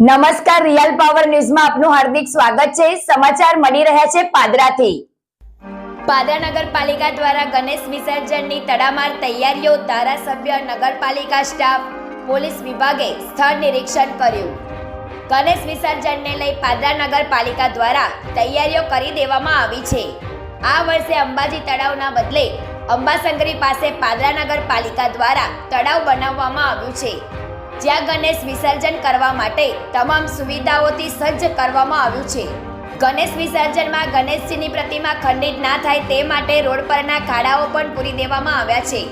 નમસ્કાર, real power ન્યૂઝમાં આપનું હાર્દિક સ્વાગત છે. સમાચાર મળી રહ્યા છે પાદરાથી. પાદરા નગરપાલિકા દ્વારા ગણેશ વિસર્જનની તડામાર તૈયારીઓ ધારાસભ્ય નગરપાલિકા સ્ટાફ પોલીસ વિભાગે સ્થળ નિરીક્ષણ કર્યું. ગણેશ વિસર્જનને લઈ પાદરા નગરપાલિકા દ્વારા તૈયારીઓ કરી દેવામાં આવી છે. આ વર્ષે અંબાજી તળાવના બદલે અંબાસંગરી પાસે પાદરા નગરપાલિકા દ્વારા તળાવ બનાવવામાં આવ્યું છે. જ્યાં ગણેશ વિસર્જન કરવા માટે તમામ સુવિધાઓથી સજ્જ કરવામાં આવ્યું છે. ગણેશ વિસર્જનમાં ગણેશજીની પ્રતિમા ખંડિત ના થાય તે માટે રોડ પરના ખાડાઓ પણ પૂરી દેવામાં આવ્યા છે.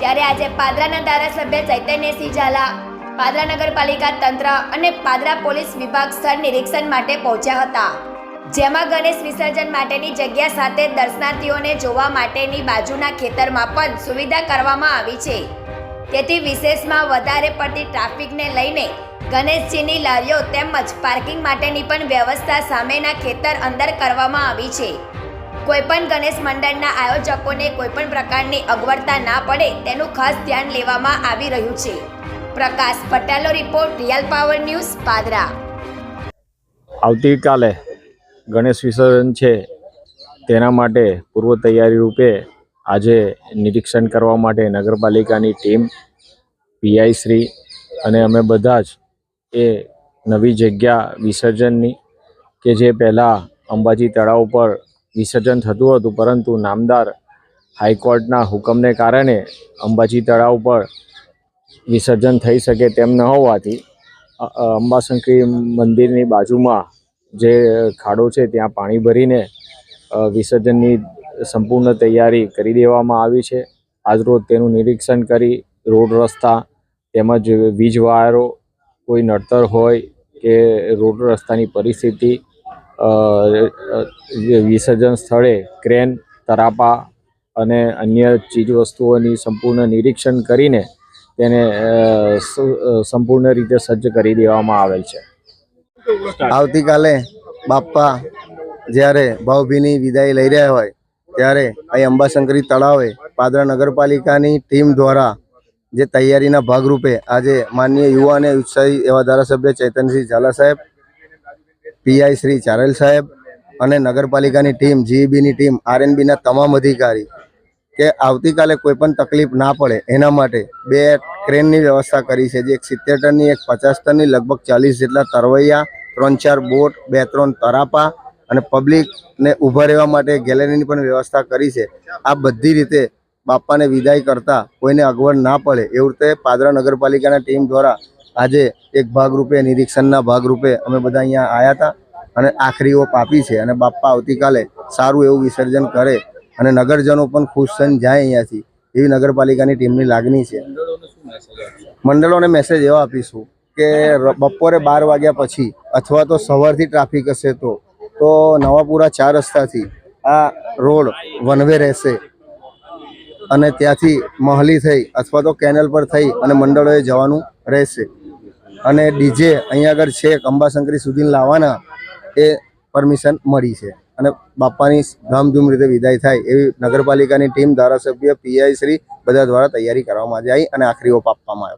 ત્યારે આજે પાદરાના ધારાસભ્ય ચૈતન્યસિંહ ઝાલા, પાદરા નગરપાલિકા તંત્ર અને પાદરા પોલીસ વિભાગ સ્થળ નિરીક્ષણ માટે પહોંચ્યા હતા. જેમાં ગણેશ વિસર્જન માટેની જગ્યા સાથે દર્શનાર્થીઓને જોવા માટેની બાજુના ખેતરમાં પણ સુવિધા કરવામાં આવી છે. તેથી વિશેષમાં વધારે પડતી ટ્રાફિકને લઈને ગણેશજીની લારીઓ તેમજ પાર્કિંગ માટેની પણ વ્યવસ્થા સામેના ખેતર અંદર કરવામાં આવી છે. કોઈપણ ગણેશ મંડળના આયોજકોને કોઈપણ પ્રકારની અગવડતા ના પડે તેનું ખાસ ધ્યાન લેવામાં આવી રહ્યું છે. પ્રકાશ પટેલનો report, real power news, Padra. આવતીકાલે ગણેશ વિસર્જન છે. તેના માટે પૂર્વ તૈયારી રૂપે આજે નિરીક્ષણ કરવા માટે નગરપાલિકાની ટીમ, પીઆઈ શ્રી અને અમે બધા જ એ નવી જગ્યા વિસર્જનની કે જે પહેલાં અંબાજી તળાવ પર વિસર્જન થતું હતું, પરંતુ નામદાર હાઈકોર્ટના હુકમને કારણે અંબાજી તળાવ પર વિસર્જન થઈ શકે તેમ ન હોવાથી અંબાશંકરી મંદિરની બાજુમાં જે ખાડો છે, ત્યાં પાણી ભરીને વિસર્જનની સંપૂર્ણ તૈયારી કરી દેવામાં આવી છે. આજરોજ તેનું નિરીક્ષણ કરી રોડ રસ્તા તેમજ વીજ વાયરો કોઈ નડતર હોય કે રોડ રસ્તાની પરિસ્થિતિ વિસર્જન સ્થળે ક્રેન, તરાપા અને અન્ય ચીજવસ્તુઓની સંપૂર્ણ નિરીક્ષણ કરીને તેને સંપૂર્ણ રીતે સજ્જ કરી દેવામાં આવેલ છે. આવતીકાલે બાપ્પા જ્યારે ભાવભીની વિદાય લઈ રહ્યા હોય ત્યારે અહીં અંબાશંકરી તળાવે પાદરા નગરપાલિકાની ટીમ દ્વારા જે તૈયારીના ભાગરૂપે આજે માનનીય યુવા અને ઉત્સાહી એવા ધારાસભ્ય ચૈતનસિંહ ઝાલા સાહેબ, પીઆઈ શ્રી ચારેલ સાહેબ અને નગરપાલિકાની ટીમ, જીઈબીની ટીમ, આરએનબીના તમામ અધિકારી કે આવતીકાલે કોઈ પણ તકલીફ ના પડે એના માટે બે ક્રેનની વ્યવસ્થા કરી છે, જે એક સિત્તેર ટનની એક પચાસ ટનની લગભગ ચાલીસ જેટલા તરવૈયા, ત્રણ ચાર બોટ, બે ત્રણ તરાપા અને પબ્લિકને ઊભા રહેવા માટે ગેલેરીની પણ વ્યવસ્થા કરી છે. આ બધી રીતે બાપાને વિદાય કરતા કોઈને અગવડ ના પડે એવું રીતે પાદરા નગરપાલિકાના ટીમ દ્વારા આજે એક ભાગરૂપે, નિરીક્ષણના ભાગરૂપે અમે બધા અહીંયા આવ્યા હતા અને આખરીઓ પાપી છે અને બાપા આવતીકાલે સારું એવું વિસર્જન કરે અને નગરજનો પણ ખુશ થઈને જાય અહીંયાથી એવી નગરપાલિકાની ટીમની લાગણી છે. મંડળોને મેસેજ એવા આપીશું કે બપોરે બાર વાગ્યા પછી અથવા તો સવારથી ટ્રાફિક હશે તો તો નવાપુરા ચાર રસ્તાથી આ રોડ વનવે રહેશે. અને ત્યાંથી મહલી થઈ અથવા તો કેનલ પર થઈ અને મંડળોએ જવાનું રહેશે. અને ડીજે અહીંયા આગળ છે, અંબાશંકરી સુધી લાવવાના, એ પરમિશન મળી છે. અને બાપાની ધામધૂમ રીતે વિદાય થાય એવી નગરપાલિકાની ટીમ ધારાસભ્ય પીઆઈ શ્રી બધા દ્વારા તૈયારી કરવામાં આવી અને આખરી ઓપ આપવામાં આવ્યો.